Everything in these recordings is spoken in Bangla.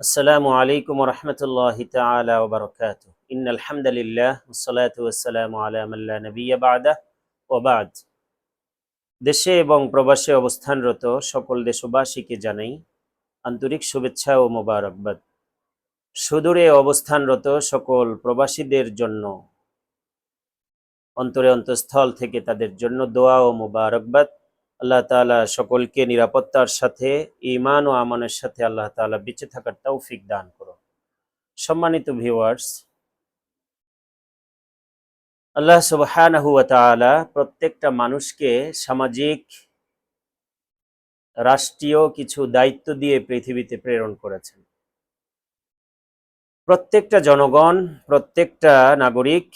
আসসালামু আলাইকুম রহমতুল্লাহ তালা ওবরকাত ইন আলহামদুলিল্লাহ সালাত ওসালামু নবী বাদা ওবাদ দেশে এবং প্রবাসে অবস্থানরত সকল দেশবাসীকে জানাই আন্তরিক শুভেচ্ছা ও মোবারকবাদ। সুদূরে অবস্থানরত সকল প্রবাসীদের জন্য, অন্তরে অন্তঃস্থল থেকে তাদের জন্য দোয়া ও মোবারকবাদ। আল্লাহ তাআলা সকলকে নিরাপত্তার সাথে ইমান ও আমানের সাথে আল্লাহ তাআলা বেঁচে থাকার তৌফিক দান করুন। সম্মানিত ভিউয়ার্স আল্লাহ সুবহানাহু ওয়া তাআলা প্রত্যেকটা মানুষকে সামাজিক, রাষ্ট্রীয় কিছু দায়িত্ব দিয়ে পৃথিবীতে প্রেরণ করেছেন। প্রত্যেকটা জনগণ, প্রত্যেকটা নাগরিক,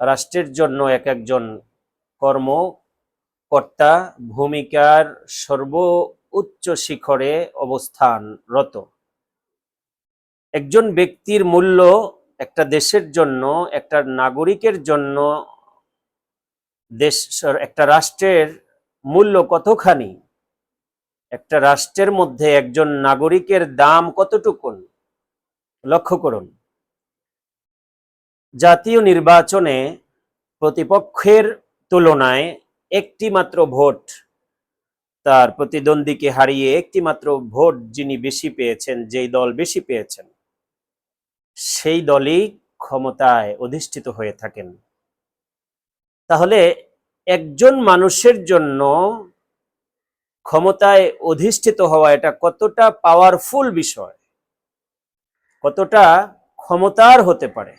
রাষ্ট্রের জন্য এক একজন কর্ম কর্তা ভূমিকার সর্ব উচ্চ শিখরে অবস্থানরত। একজন ব্যক্তির মূল্য একটা দেশের জন্য, একটা নাগরিকের জন্য, দেশ একটা রাষ্ট্রের মূল্য কতখানি? একটা রাষ্ট্রের মধ্যে একজন নাগরিকের দাম কতটুকুন? লক্ষ্য করুন। জাতীয় নির্বাচনে প্রতিপক্ষের তুলনায় একটি মাত্র ভোট। তার প্রতিদ্বন্দ্বীকে হারিয়ে একটি মাত্র ভোট যিনি বেশি পেয়েছেন, যেই দল বেশি পেয়েছেন, সেই দলই ক্ষমতায় অধিষ্ঠিত হয়ে থাকেন। তাহলে একজন মানুষের জন্য ক্ষমতায় অধিষ্ঠিত হওয়া এটা কতটা পাওয়ারফুল বিষয়? কতটা ক্ষমতার হতে পারে?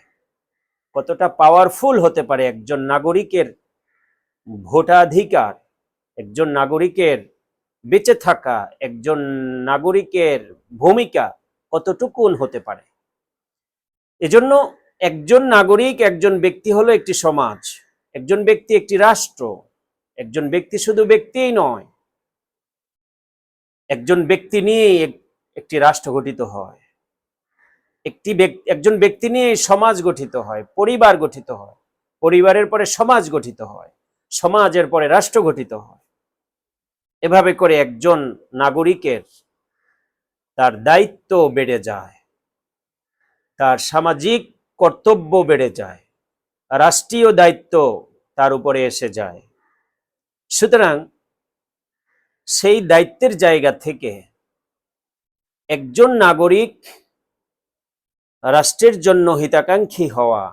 কতটা পাওয়ারফুল হতে পারে একজন নাগরিকের ভোটাধিকার, একজন নাগরিকের বেঁচে থাকা, একজন নাগরিকের ভূমিকা কতটুকুন হতে পারে? এজন্য একজন নাগরিক, একজন ব্যক্তি হলো একটি সমাজ, একজন ব্যক্তি একটি রাষ্ট্র, একজন ব্যক্তি শুধু ব্যক্তিই নয়, একজন ব্যক্তি নিয়েই একটি রাষ্ট্র গঠিত হয়, একটি একজন ব্যক্তি নিয়ে সমাজ গঠিত হয়, পরিবার গঠিত হয়, পরিবারের পরে সমাজ গঠিত হয়। সমাজের পরে রাষ্ট্র গঠিত হয়। এভাবে করে একজন নাগরিকের তার দায়িত্ব বেড়ে যায়, তার সামাজিক কর্তব্য বেড়ে যায়, রাষ্ট্রীয় দায়িত্ব তার উপরে এসে যায়। সুতরাং সেই দায়িত্বের জায়গা থেকে একজন নাগরিক রাষ্ট্রের জন্য হিতাকাঙ্ক্ষী হওয়া,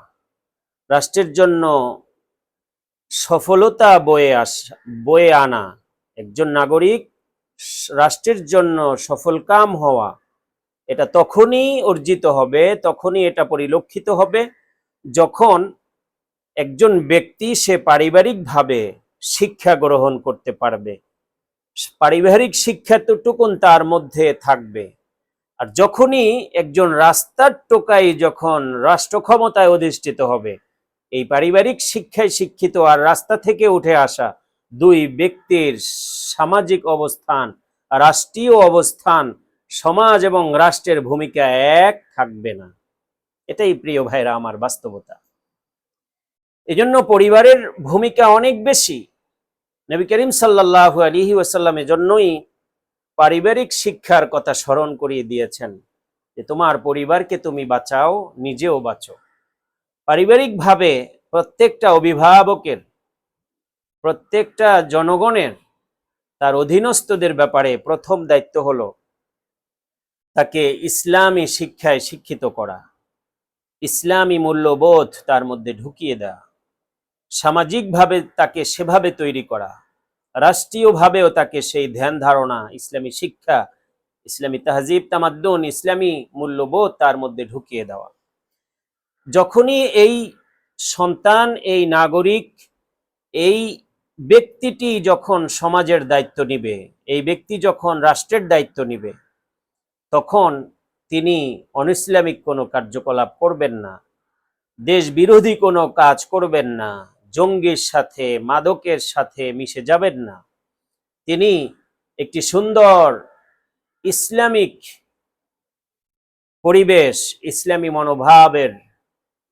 রাষ্ট্রের জন্য সফলতা বয়ে আসা, বয়ে আনা। একজন নাগরিক রাষ্ট্রের জন্য সফলকাম হওয়া, এটা তখনই অর্জিত হবে, তখনই এটা পরিলক্ষিত হবে যখন একজন ব্যক্তি সে পারিবারিকভাবে শিক্ষা গ্রহণ করতে পারবে। পারিবারিক শিক্ষা তোটুকুন তার মধ্যে থাকবে। আর যখনই একজন রাস্তার টোকাই যখন রাষ্ট্র ক্ষমতায় অধিষ্ঠিত হবে এই পারিবারিক শিক্ষায় শিক্ষিত আর রাস্তা থেকে উঠে আসা দুই ব্যক্তির সামাজিক অবস্থান, রাষ্ট্রীয় অবস্থান, সমাজ এবং রাষ্ট্রের ভূমিকা এক থাকবে না। এটাই প্রিয় ভাইরা আমার বাস্তবতা। এজন্য পরিবারের ভূমিকা অনেক বেশি। নবী করিম সাল্লাহ আলিহি ওয়াসাল্লাম জন্যই পারিবারিক শিক্ষার কথা স্মরণ করিয়ে দিয়েছেন যে, তোমার পরিবারকে তুমি বাঁচাও, নিজেও বাঁচো। পারিবারিকভাবে প্রত্যেকটা অভিভাবকের, প্রত্যেকটা জনগণের তার অধীনস্থদের ব্যাপারে প্রথম দায়িত্ব হল তাকে ইসলামী শিক্ষায় শিক্ষিত করা, ইসলামী মূল্যবোধ তার মধ্যে ঢুকিয়ে দেওয়া, সামাজিকভাবে তাকে সেভাবে তৈরি করা, রাষ্ট্রীয়ভাবেও তাকে সেই ধ্যান ধারণা, ইসলামী শিক্ষা, ইসলামী তাহজিব, তামাদ্দুন, ইসলামী মূল্যবোধ তার মধ্যে ঢুকিয়ে দেওয়া। যখনই এই সন্তান, এই নাগরিক, এই ব্যক্তিটি যখন সমাজের দায়িত্ব নিবে, এই ব্যক্তি যখন রাষ্ট্রের দায়িত্ব নিবে, তখন তিনি অনইসলামিক কোনো কার্যকলাপ করবেন না দেশ বিরোধী কোনো কাজ করবেন না, জঙ্গির সাথে, মাদকের সাথে মিশে যাবেন না। তিনি একটি সুন্দর ইসলামিক পরিবেশ, ইসলামী মনোভাবের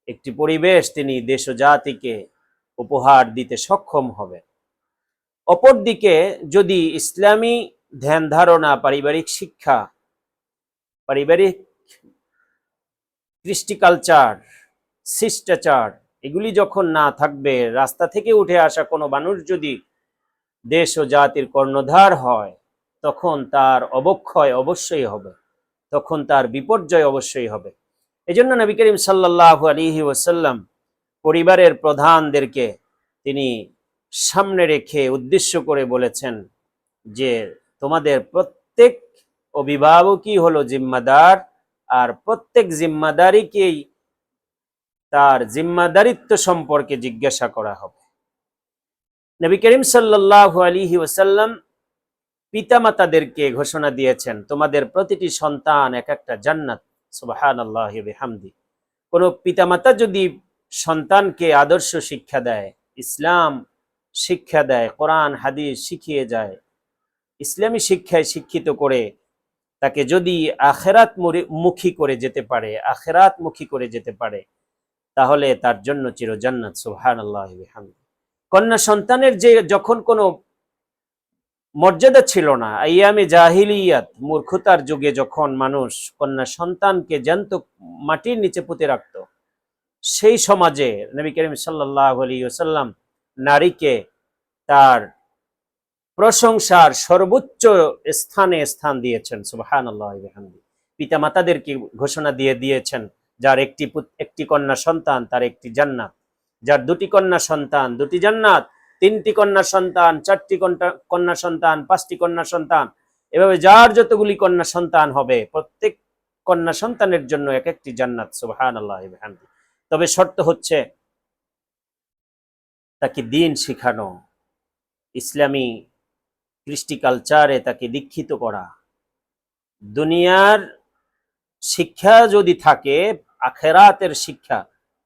একটি পরিবেশ তিনি দেশ জাতিকে উপহার দিতে সক্ষম হবেন। অপরদিকে যদি ইসলামী ধ্যান ধারণা, পারিবারিক শিক্ষা, পারিবারিক কৃষ্টি কালচার, শিষ্টাচার, এগুলি যখন না থাকবে, রাস্তা থেকে উঠে আসা কোনো মানুষ যদি দেশ ও জাতির কর্ণধার হয়, তখন তার অবক্ষয় অবশ্যই হবে, তখন তার বিপর্যয় অবশ্যই হবে। এই জন্য নবী করিম সাল্লাহ আলিহি ওসাল্লাম পরিবারের প্রধানদেরকে তিনি সামনে রেখে উদ্দেশ্য করে বলেছেন যে তোমাদের প্রত্যেক অভিভাবকই হলো জিম্মাদার আর প্রত্যেক জিম্মাদারিকেই তার জিম্মাদারিত্ব সম্পর্কে জিজ্ঞাসা করা হবে। নবী করিম সাল্লাহ আলিহি ওসাল্লাম পিতামাতাদেরকে ঘোষণা দিয়েছেন, তোমাদের প্রতিটি সন্তান এক একটা জান্নাত সুবাহান আল্লাহ কোনো পিতামাতা যদি সন্তানকে আদর্শ শিক্ষা দেয়, ইসলাম শিক্ষা দেয়, কোরআন, হাদিস শিখিয়ে যায়, ইসলামী শিক্ষায় শিক্ষিত করে তাকে যদি আখেরাত মুখী করে যেতে পারে আখেরাত মুখী করে যেতে পারে, তাহলে তার জন্য চিরজান্নাত সুহান আল্লাহ কন্যা সন্তানের যে যখন কোনো মর্যাদা ছিল না। আইয়ামে জাহিলিয়াত মূর্খতার যুগে যখন মানুষ কন্যা সন্তানকে জ্যান্ত মাটির নিচে পুঁতে রাখত, সেই সমাজে নবী করিম সাল্লাহ আলী ওসাল্লাম নারীকে তার প্রশংসার সর্বোচ্চ স্থানে স্থান দিয়েছেন। সুবাহান আল্লাহ পিতা মাতাদেরকে ঘোষণা দিয়ে দিয়েছেন, যার একটি একটি কন্যা সন্তান, তার একটি জান্নাত। যার দুটি কন্যা সন্তান, দুটি জান্নাত তিনটি কন্যা সন্তান, চারটি কন্যা সন্তান, পাঁচটি কন্যা সন্তান। এভাবে যার যতগুলি কন্যা সন্তান হবে, প্রত্যেক কন্যা সন্তানের জন্য এক একটি জান্নাত সুবাহান আল্লাহ তবে শর্ত হচ্ছে তাকে দিন শিখানো, ইসলামী কৃষ্টি কালচারে তাকে দীক্ষিত করা। দুনিয়ার শিক্ষা যদি থাকে, আখেরাতের শিক্ষা,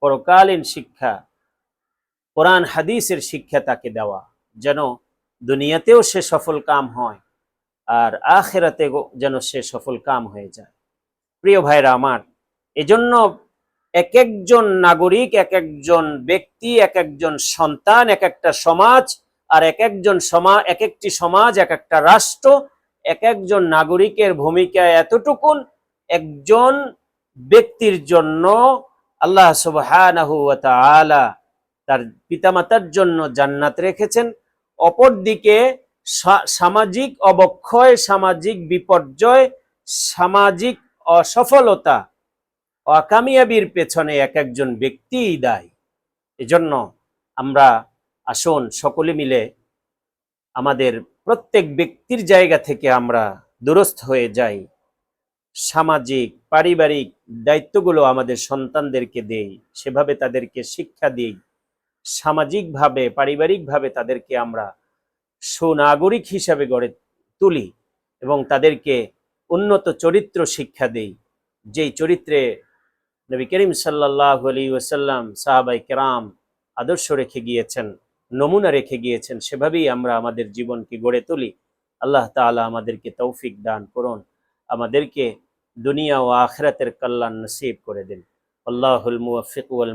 পরকালীন শিক্ষা কোরআন, হাদিসের শিক্ষা তাকে দেওয়া, যেন দুনিয়াতেও সে সফল কাম হয় আর আখেরাতে যেন সে সফল কাম হয়ে যায়। প্রিয় ভাইরা আমার, এজন্য এক একজন নাগরিক, এক একজন ব্যক্তি, এক একজন সন্তান, এক একটা সমাজ আর এক একজন সমাজ এক একটি সমাজ, এক একটা রাষ্ট্র, এক একজন নাগরিকের ভূমিকা এতটুকুন একজন ব্যক্তির জন্য আল্লাহ সুবাহ তার পিতামাতার জন্য জান্নাত রেখেছেন। অপরদিকে সামাজিক অবক্ষয়, সামাজিক বিপর্যয়, সামাজিক অসফলতা, অকামিয়াবির পেছনে এক একজন ব্যক্তিই দায়ী। এজন্য আমরা আসুন সকলে মিলে আমাদের প্রত্যেক ব্যক্তির জায়গা থেকে আমরা দুরস্থ হয়ে যাই। সামাজিক, পারিবারিক দায়িত্বগুলো আমাদের সন্তানদেরকে দেই, সেভাবে তাদেরকে শিক্ষা দিই। সামাজিকভাবে, পারিবারিকভাবে তাদেরকে আমরা সুনাগরিক হিসাবে গড়ে তুলি এবং তাদেরকে উন্নত চরিত্র শিক্ষা দেই। যেই চরিত্রে নবী করিম সাল্লাহ আলী ওসাল্লাম সাহাবাই কেরাম আদর্শ রেখে গিয়েছেন, নমুনা রেখে গিয়েছেন, সেভাবেই আমরা আমাদের জীবনকে গড়ে তুলি। আল্লাহ তালা আমাদেরকে তৌফিক দান করুন, আমাদেরকে দুনিয়া ও আখরাতের কল্যাণ নসিব করে দিন। আল্লাহুল মুফিক ওয়াল